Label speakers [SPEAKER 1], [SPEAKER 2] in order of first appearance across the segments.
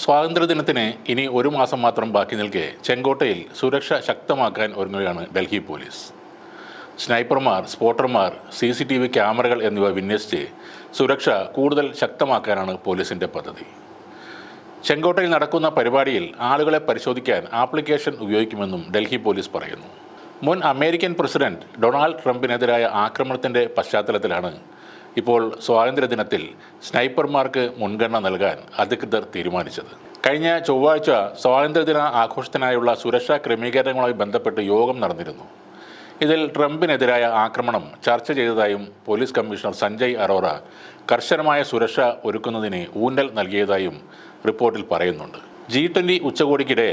[SPEAKER 1] സ്വാതന്ത്ര്യദിനത്തിന് ഇനി ഒരു മാസം മാത്രം ബാക്കി നിൽക്കെ ചെങ്കോട്ടയിൽ സുരക്ഷ ശക്തമാക്കാൻ ഒരുങ്ങുകയാണ് ഡൽഹി പോലീസ്. സ്നൈപ്പർമാർ സ്പോട്ടർമാർ സി സി ടി വി ക്യാമറകൾ എന്നിവ വിന്യസിച്ച് സുരക്ഷ കൂടുതൽ ശക്തമാക്കാനാണ് പോലീസിന്റെ പദ്ധതി. ചെങ്കോട്ടയിൽ നടക്കുന്ന പരിപാടിയിൽ ആളുകളെ പരിശോധിക്കാൻ ആപ്ലിക്കേഷൻ ഉപയോഗിക്കുമെന്നും ഡൽഹി പോലീസ് പറയുന്നു. മുൻ അമേരിക്കൻ പ്രസിഡന്റ് ഡൊണാൾഡ് ട്രംപിനെതിരായ ആക്രമണത്തിന്റെ പശ്ചാത്തലത്തിലാണ് ഇപ്പോൾ സ്വാതന്ത്ര്യദിനത്തിൽ സ്നൈപ്പർമാർക്ക് മുൻഗണന നൽകാൻ അധികൃതർ തീരുമാനിച്ചത്. കഴിഞ്ഞ ചൊവ്വാഴ്ച സ്വാതന്ത്ര്യദിന ആഘോഷത്തിനായുള്ള സുരക്ഷാ ക്രമീകരണങ്ങളുമായി ബന്ധപ്പെട്ട് യോഗം നടന്നിരുന്നു. ഇതിൽ ട്രംപിനെതിരായ ആക്രമണം ചർച്ച ചെയ്തതായും പോലീസ് കമ്മീഷണർ സഞ്ജയ് അറോറ കർശനമായ സുരക്ഷ ഒരുക്കുന്നതിന് ഊന്നൽ നൽകിയതായും റിപ്പോർട്ടിൽ പറയുന്നുണ്ട്. ജി ട്വന്റി ഉച്ചകോടിക്കിടെ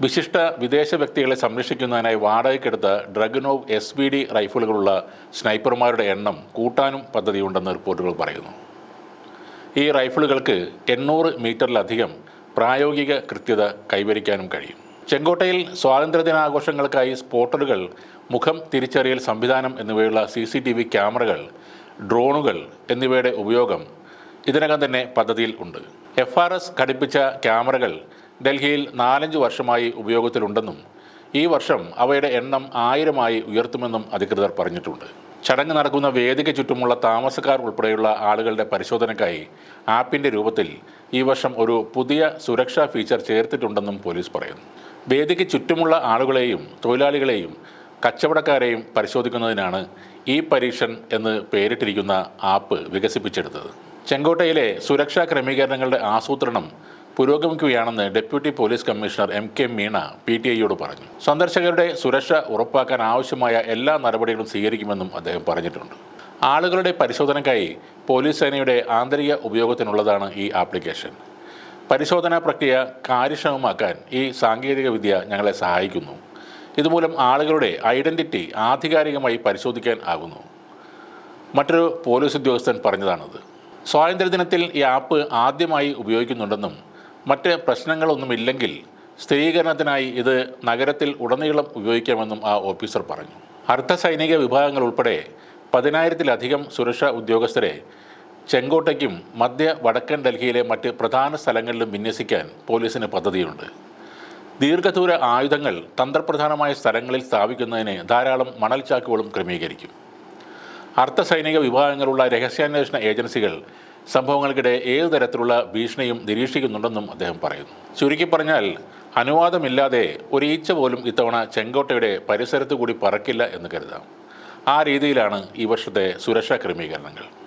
[SPEAKER 1] വിശിഷ്ട വിദേശ വ്യക്തികളെ സംരക്ഷിക്കുന്നതിനായി വാടകയ്ക്കെടുത്ത ഡ്രഗനോവ് എസ് ബി ഡി റൈഫിളുകളുള്ള സ്നൈപ്പർമാരുടെ എണ്ണം കൂട്ടാനും പദ്ധതിയുണ്ടെന്ന് റിപ്പോർട്ടുകൾ പറയുന്നു. ഈ റൈഫിളുകൾക്ക് എണ്ണൂറ് മീറ്ററിലധികം പ്രായോഗിക കൃത്യത കൈവരിക്കാനും കഴിയും. ചെങ്കോട്ടയിൽ സ്വാതന്ത്ര്യദിനാഘോഷങ്ങൾക്കായി സ്പോട്ടറുകൾ മുഖം തിരിച്ചറിയൽ സംവിധാനം എന്നിവയുള്ള സി സി ടി വി ക്യാമറകൾ ഡ്രോണുകൾ എന്നിവയുടെ ഉപയോഗം ഇതിനകം തന്നെ പദ്ധതിയിൽ ഉണ്ട്. എഫ് ആർ എസ് ഘടിപ്പിച്ച ക്യാമറകൾ ഡൽഹിയിൽ നാലഞ്ച് വർഷമായി ഉപയോഗത്തിലുണ്ടെന്നും ഈ വർഷം അവയുടെ എണ്ണം ആയിരമായി ഉയർത്തുമെന്നും അധികൃതർ പറഞ്ഞിട്ടുണ്ട്. ചടങ്ങ് നടക്കുന്ന വേദിക്ക് ചുറ്റുമുള്ള താമസക്കാർ ഉൾപ്പെടെയുള്ള ആളുകളുടെ പരിശോധനയ്ക്കായി ആപ്പിന്റെ രൂപത്തിൽ ഈ വർഷം ഒരു പുതിയ സുരക്ഷാ ഫീച്ചർ ചേർത്തിട്ടുണ്ടെന്നും പോലീസ് പറയുന്നു. വേദിക്ക് ചുറ്റുമുള്ള ആളുകളെയും തൊഴിലാളികളെയും കച്ചവടക്കാരെയും പരിശോധിക്കുന്നതിനാണ് ഈ പരീക്ഷൻ എന്ന് പേരിട്ടിരിക്കുന്ന ആപ്പ് വികസിപ്പിച്ചെടുത്തത്. ചെങ്കോട്ടയിലെ സുരക്ഷാ ക്രമീകരണങ്ങളുടെ ആസൂത്രണം പുരോഗമിക്കുകയാണെന്ന് deputy police commissioner M K Meena P T ഐയോട് പറഞ്ഞു. സന്ദർശകരുടെ സുരക്ഷ ഉറപ്പാക്കാൻ ആവശ്യമായ എല്ലാ നടപടികളും സ്വീകരിക്കുമെന്നും അദ്ദേഹം പറഞ്ഞിട്ടുണ്ട്. ആളുകളുടെ പരിശോധനയ്ക്കായി പോലീസ് സേനയുടെ ആന്തരിക ഉപയോഗത്തിനുള്ളതാണ് ഈ ആപ്ലിക്കേഷൻ. പരിശോധനാ പ്രക്രിയ കാര്യക്ഷമമാക്കാൻ ഈ സാങ്കേതിക വിദ്യ ഞങ്ങളെ സഹായിക്കുന്നു. ഇതുമൂലം ആളുകളുടെ ഐഡന്റിറ്റി ആധികാരികമായി പരിശോധിക്കാൻ ആകുന്നു. മറ്റൊരു പോലീസ് ഉദ്യോഗസ്ഥൻ പറഞ്ഞതാണത്. സ്വാതന്ത്ര്യദിനത്തിൽ ഈ ആപ്പ് ആദ്യമായി ഉപയോഗിക്കുന്നുണ്ടെന്നും മറ്റ് പ്രശ്നങ്ങളൊന്നുമില്ലെങ്കിൽ സ്ഥിരീകരണത്തിനായി ഇത് നഗരത്തിൽ ഉടനീളം ഉപയോഗിക്കാമെന്നും ആ ഓഫീസർ പറഞ്ഞു. അർദ്ധ സൈനിക വിഭാഗങ്ങൾ ഉൾപ്പെടെ പതിനായിരത്തിലധികം സുരക്ഷാ ഉദ്യോഗസ്ഥരെ ചെങ്കോട്ടയ്ക്കും മധ്യ വടക്കൻ ഡൽഹിയിലെ മറ്റ് പ്രധാന സ്ഥലങ്ങളിലും വിന്യസിക്കാൻ പോലീസിന് പദ്ധതിയുണ്ട്. ദീർഘദൂര ആയുധങ്ങൾ തന്ത്രപ്രധാനമായ സ്ഥലങ്ങളിൽ സ്ഥാപിക്കുന്നതിന് ധാരാളം മണൽ ചാക്കുകളും ക്രമീകരിക്കും. അർദ്ധ സൈനിക വിഭാഗങ്ങളുള്ള രഹസ്യാന്വേഷണ ഏജൻസികൾ സംഭവങ്ങൾക്കിടെ ഏതു തരത്തിലുള്ള ഭീഷണിയും നിരീക്ഷിക്കുന്നുണ്ടെന്നും അദ്ദേഹം പറയുന്നു. ചുരുക്കി പറഞ്ഞാൽ അനുവാദമില്ലാതെ ഒരു പോലും ഇത്തവണ ചെങ്കോട്ടയുടെ പരിസരത്തു കൂടി പറക്കില്ല എന്ന് കരുതാം. ആ രീതിയിലാണ് ഈ വർഷത്തെ സുരക്ഷാ ക്രമീകരണങ്ങൾ.